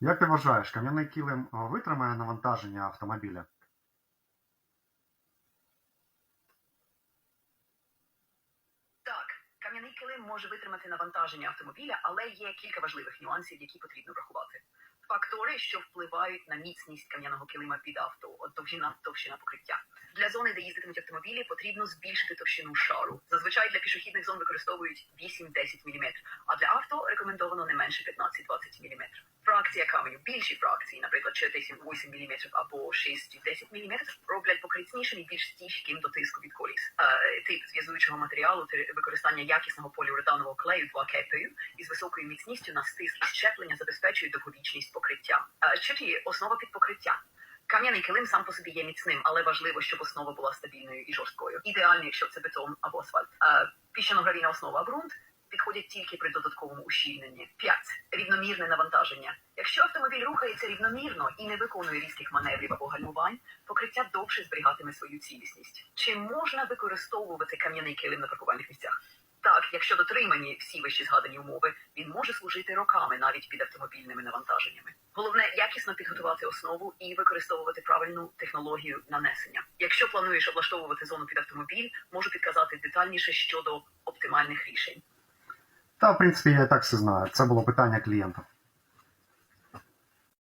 Як ти вважаєш, кам'яний килим витримає навантаження автомобіля? Так, кам'яний килим може витримати навантаження автомобіля, але є кілька важливих нюансів, які потрібно врахувати. Фактори, що впливають на міцність кам'яного килима під авто, от довжина товщина покриття. Для зони, де їздитимуть автомобілі, потрібно збільшити товщину шару. Зазвичай для пішохідних зон використовують 8-10 мм, а для авто рекомендовано не менше 15-20 мм. Фракція каменю, більші фракції, наприклад, 8 мм або 6-10 мм, роблять покритнішим і більш стійким до тиску від коліс. Е, тип зв'язуючого матеріалу та використання якісного поліуретанового клею 2 із високою міцністю на стиск і щеплення забезпечують довговічність покриття. Четвертє – основа під покриття. Кам'яний килим сам по собі є міцним, але важливо, щоб основа була стабільною і жорсткою. Ідеально, якщо це бетон або асфальт. Е, Піщано-гравійна основа, ґрунт підходять тільки при додатковому ущільненні. 5. Рівномірне навантаження. Якщо автомобіль рухається рівномірно і не виконує різких маневрів або гальмувань, покриття довше зберігатиме свою цілісність. Чи можна використовувати кам'яний килим на паркувальних місцях? Так, якщо дотримані всі вищі згадані умови, він може служити роками навіть під автомобільними навантаженнями. Головне якісно підготувати основу і використовувати правильну технологію нанесення. Якщо плануєш облаштовувати зону під автомобіль, можу підказати детальніше щодо оптимальних рішень. Та, в принципі, я і так все знаю. Це було питання клієнта.